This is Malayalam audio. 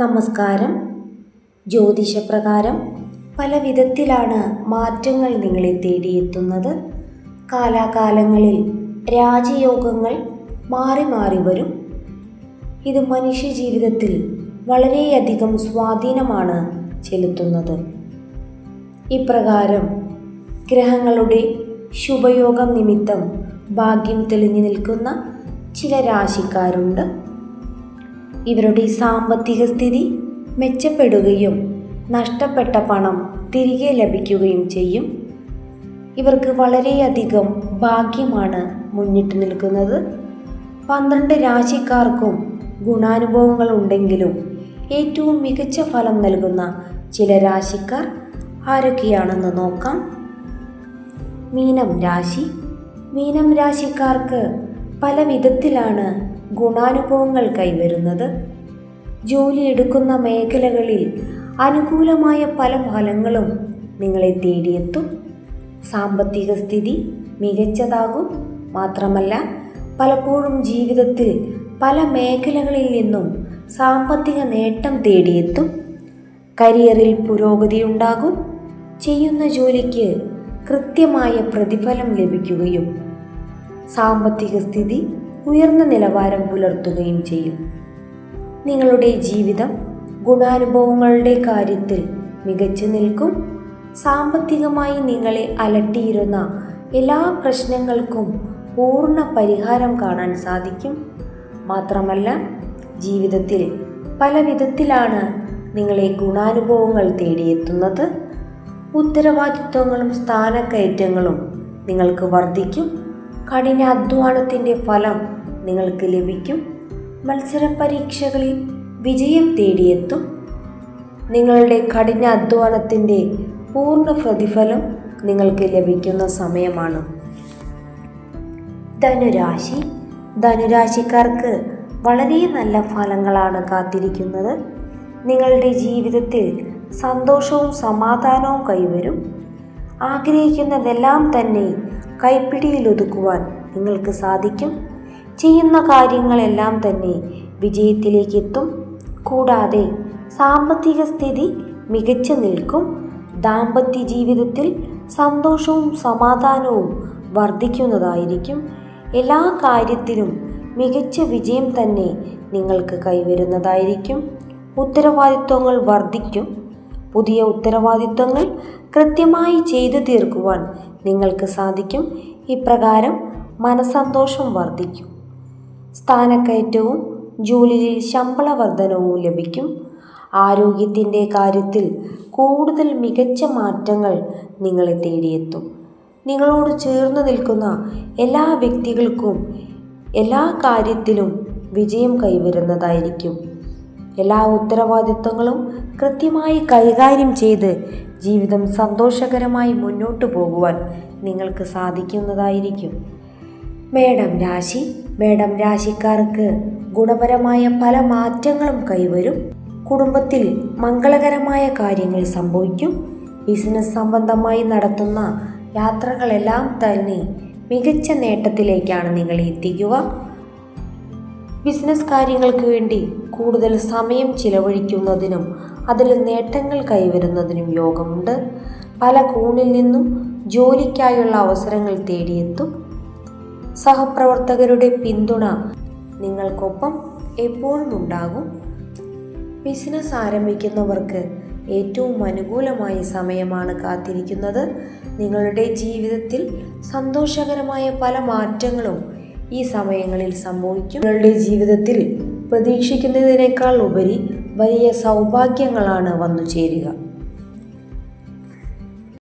നമസ്കാരം. ജ്യോതിഷപ്രകാരം പല വിധത്തിലാണ് മാറ്റങ്ങൾ നിങ്ങളെ തേടിയെത്തുന്നത്. കാലാകാലങ്ങളിൽ രാജയോഗങ്ങൾ മാറി മാറി വരും. ഇത് മനുഷ്യ ജീവിതത്തിൽ വളരെയധികം സ്വാധീനമാണ് ചെലുത്തുന്നത്. ഇപ്രകാരം ഗ്രഹങ്ങളുടെ ശുഭയോഗം നിമിത്തം ഭാഗ്യം തെളിഞ്ഞു നിൽക്കുന്ന ചില രാശിക്കാരുണ്ട്. ഇവരുടെ സാമ്പത്തിക സ്ഥിതി മെച്ചപ്പെടുകയും നഷ്ടപ്പെട്ട പണം തിരികെ ലഭിക്കുകയും ചെയ്യും. ഇവർക്ക് വളരെയധികം ഭാഗ്യമാണ് മുന്നിട്ട് നിൽക്കുന്നത്. പന്ത്രണ്ട് രാശിക്കാർക്കും ഗുണാനുഭവങ്ങൾ ഉണ്ടെങ്കിലും ഏറ്റവും മികച്ച ഫലം നൽകുന്ന ചില രാശിക്കാർ ആരൊക്കെയാണെന്ന് നോക്കാം. മീനം രാശി. മീനം രാശിക്കാർക്ക് പല വിധത്തിലാണ് ഗുണാനുഭവങ്ങൾ കൈവരുന്നത്. ജോലി എടുക്കുന്ന മേഖലകളിൽ അനുകൂലമായ പല ഫലങ്ങളും നിങ്ങളെ തേടിയെത്തും. സാമ്പത്തിക സ്ഥിതി മികച്ചതാകും. മാത്രമല്ല പലപ്പോഴും ജീവിതത്തിൽ പല മേഖലകളിൽ നിന്നും സാമ്പത്തിക നേട്ടം തേടിയെത്തും. കരിയറിൽ പുരോഗതി ഉണ്ടാകും. ചെയ്യുന്ന ജോലിക്ക് കൃത്യമായ പ്രതിഫലം ലഭിക്കുകയും സാമ്പത്തിക സ്ഥിതി ഉയർന്ന നിലവാരം പുലർത്തുകയും ചെയ്യും. നിങ്ങളുടെ ജീവിതം ഗുണാനുഭവങ്ങളുടെ കാര്യത്തിൽ മികച്ചു നിൽക്കും. സാമ്പത്തികമായി നിങ്ങളെ അലട്ടിയിരുന്ന എല്ലാ പ്രശ്നങ്ങൾക്കും പൂർണ പരിഹാരം കാണാൻ സാധിക്കും. മാത്രമല്ല ജീവിതത്തിൽ പല വിധത്തിലാണ് നിങ്ങളെ ഗുണാനുഭവങ്ങൾ തേടിയെത്തുന്നത്. ഉത്തരവാദിത്വങ്ങളും സ്ഥാനക്കയറ്റങ്ങളും നിങ്ങൾക്ക് വർദ്ധിക്കും. കഠിനാധ്വാനത്തിന്റെ ഫലം നിങ്ങൾക്ക് ലഭിക്കും. മത്സര പരീക്ഷകളിൽ വിജയം തേടിയെത്തും. നിങ്ങളുടെ കഠിനാധ്വാനത്തിന്റെ പൂർണ പ്രതിഫലം നിങ്ങൾക്ക് ലഭിക്കുന്ന സമയമാണ്. ധനുരാശി. ധനുരാശിക്കാർക്ക് വളരെ നല്ല ഫലങ്ങളാണ് കാത്തിരിക്കുന്നത്. നിങ്ങളുടെ ജീവിതത്തിൽ സന്തോഷവും സമാധാനവും കൈവരും. ആഗ്രഹിക്കുന്നതെല്ലാം തന്നെ കൈപ്പിടിയിൽ ഒതുക്കുവാൻ നിങ്ങൾക്ക് സാധിക്കും. ചെയ്യുന്ന കാര്യങ്ങളെല്ലാം തന്നെ വിജയത്തിലേക്ക് എത്തും. കൂടാതെ സാമ്പത്തിക സ്ഥിതി മികച്ചു നിൽക്കും. ദാമ്പത്യ ജീവിതത്തിൽ സന്തോഷവും സമാധാനവും വർദ്ധിക്കുന്നതായിരിക്കും. എല്ലാ കാര്യത്തിലും മികച്ച വിജയം തന്നെ നിങ്ങൾക്ക് കൈവരുന്നതായിരിക്കും. ഉത്തരവാദിത്വങ്ങൾ വർദ്ധിക്കും. പുതിയ ഉത്തരവാദിത്വങ്ങൾ കൃത്യമായി ചെയ്തു തീർക്കുവാൻ നിങ്ങൾക്ക് സാധിക്കും. ഇപ്രകാരം മനസന്തോഷം വർദ്ധിക്കും. സ്ഥാനക്കയറ്റവും ജോലിയിൽ ശമ്പള വർധനവും ലഭിക്കും. ആരോഗ്യത്തിന്റെ കാര്യത്തിൽ കൂടുതൽ മികച്ച മാറ്റങ്ങൾ നിങ്ങളെ തേടിയെത്തും. നിങ്ങളോട് ചേർന്ന് നിൽക്കുന്ന എല്ലാ വ്യക്തികൾക്കും എല്ലാ കാര്യത്തിലും വിജയം കൈവരുന്നതായിരിക്കും. എല്ലാ ഉത്തരവാദിത്വങ്ങളും കൃത്യമായി കൈകാര്യം ചെയ്ത് ജീവിതം സന്തോഷകരമായി മുന്നോട്ടു പോകുവാൻ നിങ്ങൾക്ക് സാധിക്കുന്നതായിരിക്കും. മേടം രാശി മേടം രാശിക്കാർക്ക് ഗുണപരമായ പല മാറ്റങ്ങളും കൈവരും. കുടുംബത്തിൽ മംഗളകരമായ കാര്യങ്ങൾ സംഭവിക്കും. ബിസിനസ് സംബന്ധമായി നടത്തുന്ന യാത്രകളെല്ലാം തന്നെ മികച്ച നേട്ടത്തിലേക്കാണ് നിങ്ങളെ എത്തിക്കുക. ബിസിനസ് കാര്യങ്ങൾക്ക് വേണ്ടി കൂടുതൽ സമയം ചിലവഴിക്കുന്നതിനും അതിൽ നേട്ടങ്ങൾ കൈവരുന്നതിനും യോഗമുണ്ട്. പല കോണിൽ നിന്നും ജോലിക്കായുള്ള അവസരങ്ങൾ തേടിയെത്തും. സഹപ്രവർത്തകരുടെ പിന്തുണ നിങ്ങൾക്കൊപ്പം എപ്പോഴും ഉണ്ടാകും. ബിസിനസ് ആരംഭിക്കുന്നവർക്ക് ഏറ്റവും അനുകൂലമായ സമയമാണ് കാത്തിരിക്കുന്നത്. നിങ്ങളുടെ ജീവിതത്തിൽ സന്തോഷകരമായ പല മാറ്റങ്ങളും ഈ സമയങ്ങളിൽ സംഭവിക്കും. നിങ്ങളുടെ ജീവിതത്തിൽ പ്രതീക്ഷിക്കുന്നതിനേക്കാൾ ഉപരി വലിയ സൗഭാഗ്യങ്ങളാണ് വന്നു ചേരുക